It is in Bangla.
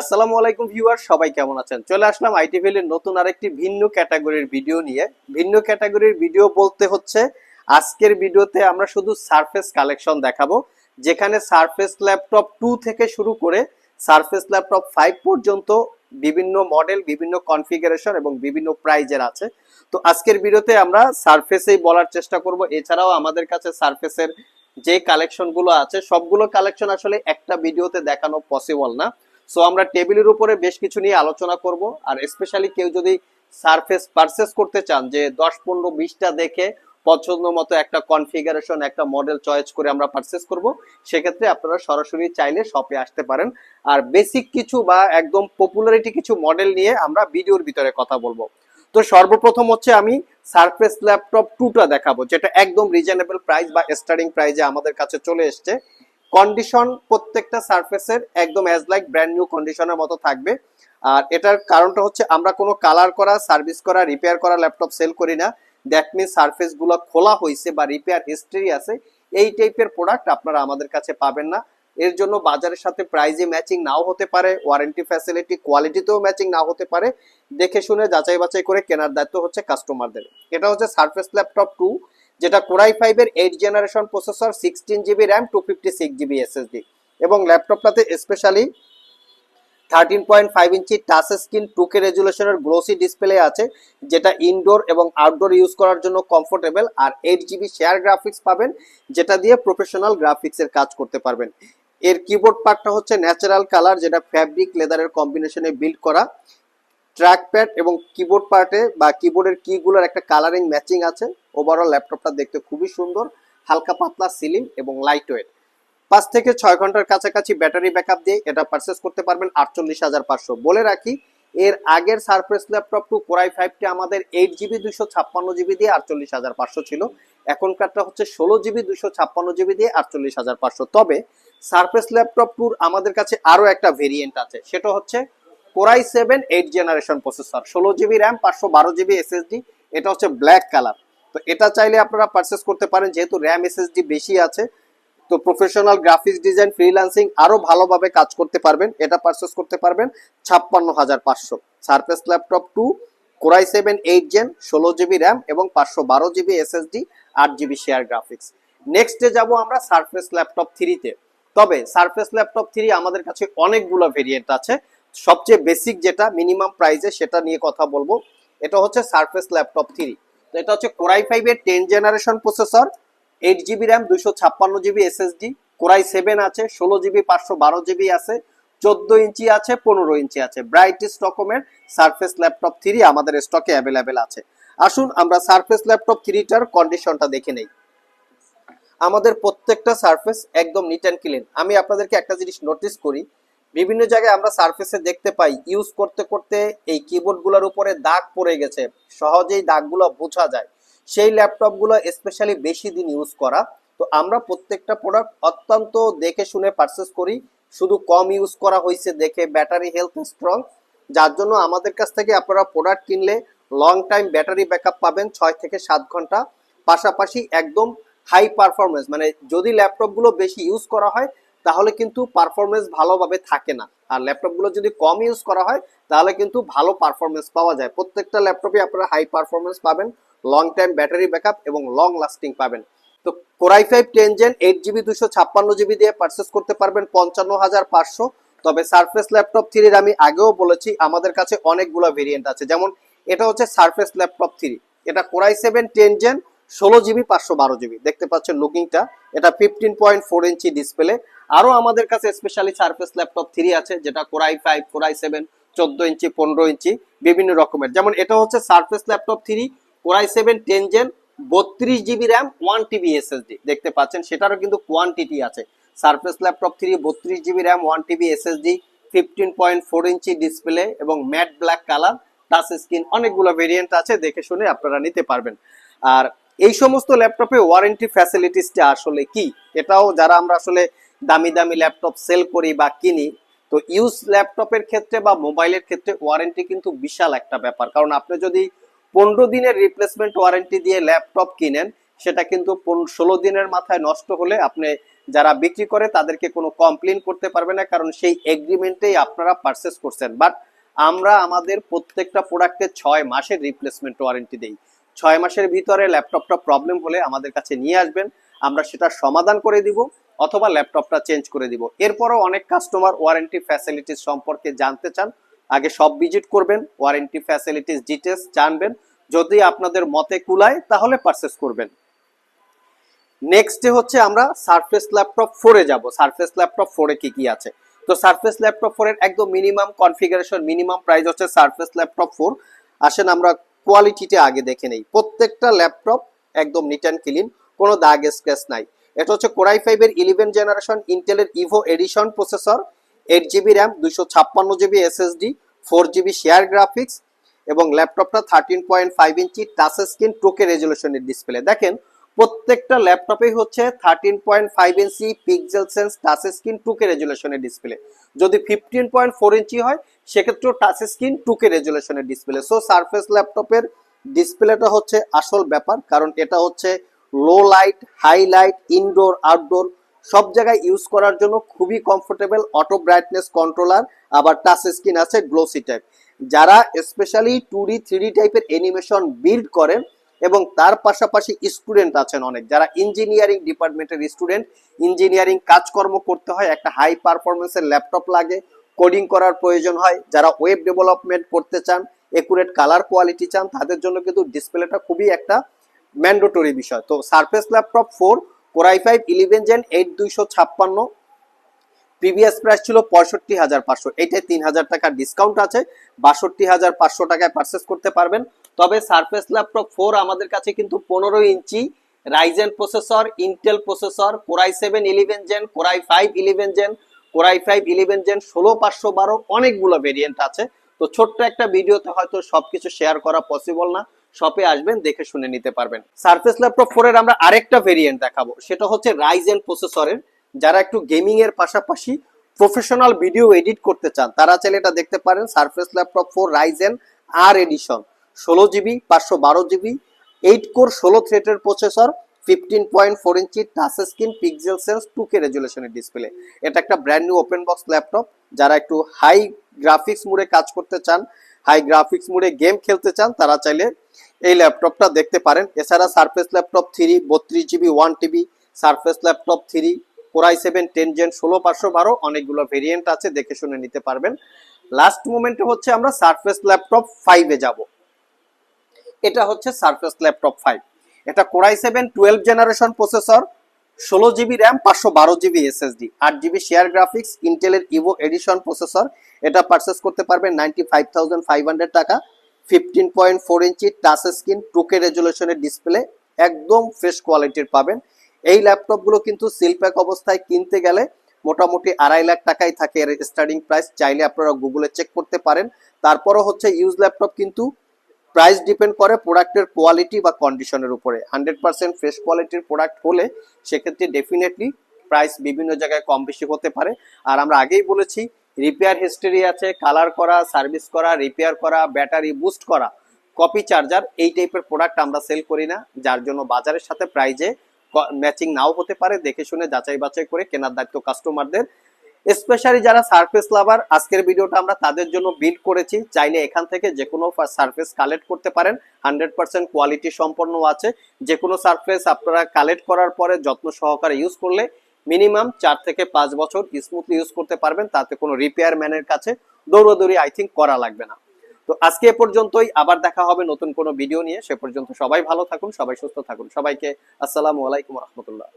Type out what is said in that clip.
আসসালামু আলাইকুম ভিউয়ার সবাই কেমন আছেন? চলে আসলাম আইটি ভ্যালির নতুন আরেকটি ভিন্ন ক্যাটাগরির ভিডিও নিয়ে। ভিন্ন ক্যাটাগরির ভিডিও বলতে হচ্ছে, আজকের ভিডিওতে আমরা শুধু সারফেস কালেকশন দেখাবো, যেখানে সারফেস ল্যাপটপ টু থেকে শুরু করে সারফেস ল্যাপটপ ফাইভ পর্যন্ত বিভিন্ন মডেল, বিভিন্ন কনফিগারেশন এবং বিভিন্ন প্রাইজের আছে। তো আজকের ভিডিওতে আমরা সারফেসেই বলার চেষ্টা করব। এছাড়াও আমাদের কাছে সারফেসের যে কালেকশনগুলো আছে, সবগুলো কালেকশন আসলে একটা ভিডিওতে দেখানো পসিবল না। সো আমরা টেবিলের উপরে বেশ কিছু নিয়ে আলোচনা করব। আর স্পেশালি কেউ যদি সারফেস পারচেস করতে চান, যে দশ, পনেরো, বিশটা দেখে পছন্দ মতো একটা কনফিগারেশন একটা মডেল চয়েস করে আমরা পারচেস করব, সেক্ষেত্রে আপনারা সরাসরি চাইলে শপে আসতে পারেন। আর বেসিক কিছু বা একদম পপুলারিটি কিছু মডেল নিয়ে আমরা ভিডিওর ভিতরে কথা বলব। তো সর্বপ্রথম হচ্ছে আমি সারফেস ল্যাপটপ টুটা দেখাবো, যেটা একদম রিজনেবল প্রাইস বা স্টার্টিং প্রাইজে আমাদের কাছে চলে এসছে। কন্ডিশন প্রত্যেকটা সারফেসের একদম অ্যাজ লাইক ব্র্যান্ড নিউ কন্ডিশনের মতো থাকবে। আর এটার কারণটা হচ্ছে আমরা কোনো কালার করা সার্ভিস করা রিপেয়ার করা ল্যাপটপ সেল করি না। দ্যাট মিন সারফেসগুলো খোলা হয়েছে বা রিপেয়ার হিস্ট্রি আছে, এই টাইপের প্রোডাক্ট আপনারা আমাদের কাছে পাবেন না। এর জন্য বাজারের সাথে প্রাইজে ম্যাচিং নাও হতে পারে ওয়ারেন্টি ফ্যাসিলিটি কোয়ালিটিতেও ম্যাচিং নাও হতে পারে। দেখে শুনে যাচাই বাছাই করে কেনার দায়িত্ব হচ্ছে কাস্টমারদের এটা হচ্ছে সারফেস ল্যাপটপ টু যেটা কোরাই ফাইভের eight generation processor sixteen GB RAM two fifty six GB SSD এবং ল্যাপটপটাতে specially thirteen point five inch touch screen two K রেজুলেশনের glossy display আছে, যেটা ইনডোর এবং আউটডোর ইউজ করার জন্য কমফোর্টেবল আর এইট জিবি শেয়ার গ্রাফিক্স পাবেন, যেটা দিয়ে প্রফেশনাল গ্রাফিক্সের কাজ করতে পারবেন। এর কিবোর্ড পার্টটা হচ্ছে ন্যাচারাল কালার যেটা ফ্যাব্রিক লেদারের কম্বিনেশনে বিল্ড করা। ট্র্যাক প্যাড এবং কিবোর্ড পার্টে বা কিবোর্ডের কিগুলোর একটা কালারিং ম্যাচিং আছে। ওভারঅল ল্যাপটপটা দেখতে খুবই সুন্দর, হালকা পাতলা সিলিং এবং লাইট ওয়েট পাঁচ থেকে ছয় ঘণ্টার কাছাকাছি ব্যাটারি ব্যাকআপ দিয়ে এটা পারচেস করতে পারবেন আটচল্লিশ হাজার পাঁচশো। বলে রাখি, এর আগের surface laptop two core i ফাইভটি আমাদের এইট জিবি দুশো ছাপ্পান্ন জিবি দিয়ে আটচল্লিশ হাজার পাঁচশো ছিল। এখনকারটা হচ্ছে ষোলো জিবি দুশো ছাপ্পান্ন জিবি দিয়ে আটচল্লিশ হাজার পাঁচশো। তবে সারফেস ল্যাপটপ টুর আমাদের কাছে আরও একটা ভেরিয়েন্ট আছে। সেটা হচ্ছে core i seven, eight generation processor. ষোলো জিবি র্যাম, পাঁচশো বারো জিবি এসএসডি। এটা হচ্ছে ব্ল্যাক কালার। তো এটা চাইলে আপনারা পারচেস করতে পারেন, যেহেতু র্যাম এসএসডি বেশি আছে। তো প্রফেশনাল গ্রাফিক্স ডিজাইন ফ্রিল্যান্সিং আরও ভালোভাবে কাজ করতে পারবেন। এটা পারচেস করতে পারবেন ছাপ্পান্ন হাজার পাঁচশো। Surface laptop two core i seven eight gen ষোলো জিবি র্যাম এবং পাঁচশো বারো জিবি এসএসডি, আট জিবি শেয়ার গ্রাফিক্স নেক্সটে যাব আমরা সারফেস ল্যাপটপ থ্রিতে তবে সারফেস ল্যাপটপ থ্রি আমাদের কাছে অনেকগুলো ভেরিয়েন্ট আছে। সবচেয়ে বেসিক যেটা মিনিমাম প্রাইসে সেটা নিয়ে কথা বলব, এটা হচ্ছে সারফেস ল্যাপটপ থ্রি তো এটা হচ্ছে কোরাই ফাইভের ten generation processor eight GB RAM দুইশো ছাপ্পান্ন জিবি এসএসডি কোরাই সেভেন আছে, ষোলো জিবি পাঁচশো বারো জিবি আছে, চোদ্দ ইঞ্চি আছে, পনেরো ইঞ্চি আছে। ব্রাইটিস রকমের সারফেস ল্যাপটপ থ্রি আমাদের স্টকে অ্যাভেলেবেল আছে। আসুন আমরা সারফেস ল্যাপটপ থ্রিটার কন্ডিশনটা দেখে নেই। আমাদের প্রত্যেকটা সারফেস একদম নিট অ্যান্ড ক্লিন আমি আপনাদেরকে একটা জিনিস নোটিস করি বিভিন্ন জায়গায় আমরা সারফেসে দেখতে পাই ইউজ করতে করতে এই কিবোর্ডগুলোর উপরে দাগ পড়ে গেছে। সহজেই দাগগুলো বোঝা যায়। সেই ল্যাপটপগুলো স্পেশালি বেশি দিন ইউজ করা। তো আমরা প্রত্যেকটা প্রোডাক্ট অত্যন্ত দেখে শুনে পারচেস করি। শুধু কম ইউজ করা হয়েছে দেখে ব্যাটারি হেলথ স্ট্রং যার জন্য আমাদের কাছ থেকে আপনারা প্রোডাক্ট কিনলে লং টাইম ব্যাটারি ব্যাকআপ পাবেন ছয় থেকে সাত ঘণ্টা। পাশাপাশি একদম হাই পারফরমেন্স মানে যদি ল্যাপটপগুলো বেশি ইউজ করা হয় তাহলে কিন্তু পারফরমেন্স ভালোভাবে থাকে না। আর ল্যাপটপগুলো যদি কম ইউজ করা হয়, তাহলে কিন্তু ভালো পারফরমেন্স পাওয়া যায়। প্রত্যেকটা ল্যাপটপে আপনারা হাই পারফরমেন্স পাবেন লং টাইম ব্যাটারি ব্যাকআপ এবং লং লাস্টিং পাবেন। তো core i five ten gen eight GB দুশো ছাপ্পান্ন জিবি দিয়ে পারচেস করতে পারবেন পঞ্চান্ন হাজার পাঁচশো। তবে সারফেস ল্যাপটপ থ্রির আমি আগেও বলেছি, আমাদের কাছে অনেকগুলো ভেরিয়েন্ট আছে। যেমন এটা হচ্ছে সারফেস ল্যাপটপ থ্রি এটা core i seven ten gen ষোলো জিবি পাঁচশো বারো জিবি দেখতে পাচ্ছেন লুকিংটা এটা fifteen point four inch display আরও আমাদের কাছে স্পেশালি সারফেস ল্যাপটপ থ্রি আছে, যেটা কোরাই ফাইভ কোরাই সেভেন চোদ্দ ইঞ্চি, পনেরো ইঞ্চি, বিভিন্ন রকমের। যেমন এটা হচ্ছে surface laptop three core i seven ten gen বত্রিশ GB RAM one TB SSD দেখতে পাচ্ছেন, সেটারও কিন্তু কোয়ান্টিটি আছে। সারফেস ল্যাপটপ থ্রি বত্রিশ GB RAM one TB SSD fifteen point four inch display এবং matte black colour touch screen অনেকগুলো ভেরিয়েন্ট আছে, দেখে শুনে আপনারা নিতে পারবেন। আর এই সমস্ত ল্যাপটপে ওয়ারেন্টি ফ্যাসিলিটিসটা আসলে কি? এটাও যারা আমরা আসলে দামি দামি ল্যাপটপ সেল করি বা কিনি, তো ইউজ ল্যাপটপের ক্ষেত্রে বা মোবাইলের ক্ষেত্রে ওয়ারেন্টি কিন্তু বিশাল একটা ব্যাপার। কারণ আপনি যদি পনেরো দিনের রিপ্লেসমেন্ট ওয়ারেন্টি দিয়ে ল্যাপটপ কিনেন, সেটা কিন্তু ষোলো দিনের মাথায় নষ্ট হলে আপনি যারা বিক্রি করে তাদেরকে কোনো কমপ্লেন করতে পারবে না, কারণ সেই এগ্রিমেন্টেই আপনারা পারচেস করছেন। বাট আমরা আমাদের প্রত্যেকটা প্রোডাক্টে ছয় মাসের রিপ্লেসমেন্ট ওয়ারেন্টি দেই। ছয় মাসের ভিতরে ল্যাপটপটা প্রবলেম হলে আমাদের কাছে নিয়ে আসবেন। আমরা সেটা সমাধান করে দিব অথবা ল্যাপটপটা চেঞ্জ করে দিব। এরপরও অনেক কাস্টমার ওয়ারেন্টি ফ্যাসিলিটিস সম্পর্কে জানতে চান, আগে সব ভিজিট করবেন ওয়ারেন্টি ফ্যাসিলিটিস ডিটেলস জানবেন। যদি আপনাদের মতে কুলায়, তাহলে পারচেস করবেন। নেক্সটে হচ্ছে আমরা সারফেস ল্যাপটপ ফোরে যাব। সারফেস ল্যাপটপ ফোরে কি কি আছে? তো সারফেস ল্যাপটপ ফোরের একদম মিনিমাম কনফিগারেশন মিনিমাম প্রাইস হচ্ছে সারফেস ল্যাপটপ ফোর আসেন আমরা কোয়ালিটিতে আগে দেখে নেই। প্রত্যেকটা ল্যাপটপ একদম নিট অ্যান্ড ক্লিন কোনো দাগ স্ক্র্যাচ নাই। এটা হচ্ছে কোরাই ফাইভের ইলেভেন জেনারেশন ইন্টেলের Evo edition processor eight GB RAM দুশো ছাপ্পান্ন GB SSD four GB share graphics এবং ল্যাপটপটা thirteen point five inch touch screen two K রেজলিউশনের display দেখেন, প্রত্যেকটা ল্যাপটপে হচ্ছে thirteen point five inch pixel sense touch screen two K রেজুলেশনের display যদি ফিফটিন পয়েন্ট ফোর ইঞ্চি হয়, সেক্ষেত্রেও টাচ স্ক্রিন টুকে রেজুলেশনের ডিসপ্লে সো সারফেস ল্যাপটপের ডিসপ্লেটা হচ্ছে আসল ব্যাপার, কারণ এটা হচ্ছে low light high light indoor outdoor সব জায়গায় ইউজ করার জন্য খুবই কমফোর্টেবল অটো ব্রাইটনেস কন্ট্রোলার আবার টাচ স্ক্রিন আছে গ্লোসি টাইপ যারা স্পেশালি টু ডি থ্রি টাইপের অ্যানিমেশন বিল্ড করেন এবং তার পাশাপাশি স্টুডেন্ট আছেন অনেক, যারা ইঞ্জিনিয়ারিং ডিপার্টমেন্টের স্টুডেন্ট ইঞ্জিনিয়ারিং কাজকর্ম করতে হয়, একটা হাই পারফরমেন্সের ল্যাপটপ লাগে কোডিং করার প্রয়োজন হয়, যারা ওয়েব ডেভেলপমেন্ট করতে চান একুরেট কালার কোয়ালিটি চান, তাদের জন্য কিন্তু ডিসপ্লেটা খুবই একটা ম্যান্ডেটরি বিষয়। তো surface laptop four core i five eleven gen eight দুইশো ছাপ্পান্ন প্রিভিয়াস প্রাইস ছিল পঁয়ষট্টি হাজার পাঁচশো। এইটাই তিন হাজার টাকার ডিসকাউন্ট আছে, বাষট্টি হাজার পাঁচশো টাকায় পারচেস করতে পারবেন। তবে সারফেস ল্যাপটপ ফোর আমাদের কাছে কিন্তু পনেরো ইঞ্চি Ryzen processor Intel processor core i seven eleven gen core i five eleven gen core i five eleven gen ষোলো, পাঁচশো, বারো, অনেকগুলো ভেরিয়েন্ট আছে। তো ছোট্ট একটা ভিডিওতে হয়তো সবকিছু শেয়ার করা পসিবল না। শপে আসবেন, দেখে শুনে নিতে পারবেন। সারফেস ল্যাপটপ ফোর এর আমরা আরেকটা ভেরিয়েন্ট দেখাবো। সেটা হচ্ছে রাইজেন প্রসেসরের যারা একটু গেমিং এর পাশাপাশি প্রফেশনাল ভিডিও এডিট করতে চান, তারা চাইলে এটা দেখতে পারেন। সারফেস ল্যাপটপ ফোর রাইজেন আর এডিশন ষোলো জিবি পাঁচশো বারো জিবি এইট কোর ষোলো থ্রেটের processor fifteen point four inch touch screen pixel sense two K রেজুলেশনের display এটা একটা brand new open box laptop যারা একটু হাই গ্রাফিক্স মোডে কাজ করতে চান হাই গ্রাফিক্স মোডে গেম খেলতে চান, তারা চাইলে এই ল্যাপটপটা দেখতে পারেন। এছাড়া সারফেস ল্যাপটপ থ্রি বত্রিশ GB one TB Surface laptop three core i seven ten gen ষোলো, পাঁচশো বারো, অনেকগুলো ভেরিয়েন্ট আছে, দেখে শুনে নিতে পারবেন। লাস্ট মোমেন্টে হচ্ছে আমরা সারফেস ল্যাপটপ ফাইভে যাব। এটা হচ্ছে সারফেস ল্যাপটপ ফাইভ এটা core i seven twelve generation processor ষোলো জিবি র্যাম পাঁচশো বারো জিবি এসএসডি আট জিবি শেয়ার গ্রাফিক্স ইন্টেলের ইভো এডিশন প্রসেসর এটা পারচেস করতে পারবেন ninety five thousand five hundred টাকা। Fifteen point four inch touch screen two K রেজুলেশনের display একদম ফ্রেশ কোয়ালিটির পাবেন। এই ল্যাপটপগুলো কিন্তু সিল প্যাক অবস্থায় কিনতে গেলে মোটামুটি আড়াই লাখ টাকাই থাকে এর স্টার্টিং প্রাইস চাইলে আপনারা গুগলে চেক করতে পারেন। তারপরও হচ্ছে ইউজ ল্যাপটপ কিন্তু প্রাইস ডিপেন্ড করে প্রোডাক্টের কোয়ালিটি বা কন্ডিশনের উপরে। হান্ড্রেড পার্সেন্ট ফ্রেশ কোয়ালিটির প্রোডাক্ট হলে সেক্ষেত্রে ডেফিনেটলি প্রাইস বিভিন্ন জায়গায় কম বেশি হতে পারে। আর আমরা আগেই বলেছি রিপেয়ার হিস্টরি আছে কালার করা সার্ভিস করা রিপেয়ার করা ব্যাটারি বুস্ট করা কপি চার্জার এই টাইপের প্রোডাক্ট আমরা সেল করি না, যার জন্য বাজারের সাথে প্রাইজে ম্যাচিং নাও হতে পারে, দেখে শুনে যাচাই বাছাই করে কেনার দায়িত্ব কাস্টমারদের স্পেশালি যারা সার্ফেস লাভার আজকের ভিডিওটা আমরা তাদের জন্য বিল্ড করেছি, চাইলে এখান থেকে যে কোনো সারফেস কালেক্ট করতে পারেন হান্ড্রেড পার্সেন্ট কোয়ালিটি সম্পন্ন আছে যে কোনো সারফেস আপনারা কালেক্ট করার পরে যত্ন সহকারে ইউজ করলে মিনিমাম চার থেকে পাঁচ বছর স্মুথলি ইউজ করতে পারবেন, তাতে কোনো রিপেয়ার ম্যানের কাছে দৌড়াদৌড়ি আই থিঙ্ক করা লাগবে না। তো আজকে এ পর্যন্তই, আবার দেখা হবে নতুন কোনো ভিডিও নিয়ে, সে পর্যন্ত সবাই ভালো থাকুন, সবাই সুস্থ থাকুন। সবাইকে আসসালামু আলাইকুম রহমতুল্লাহ।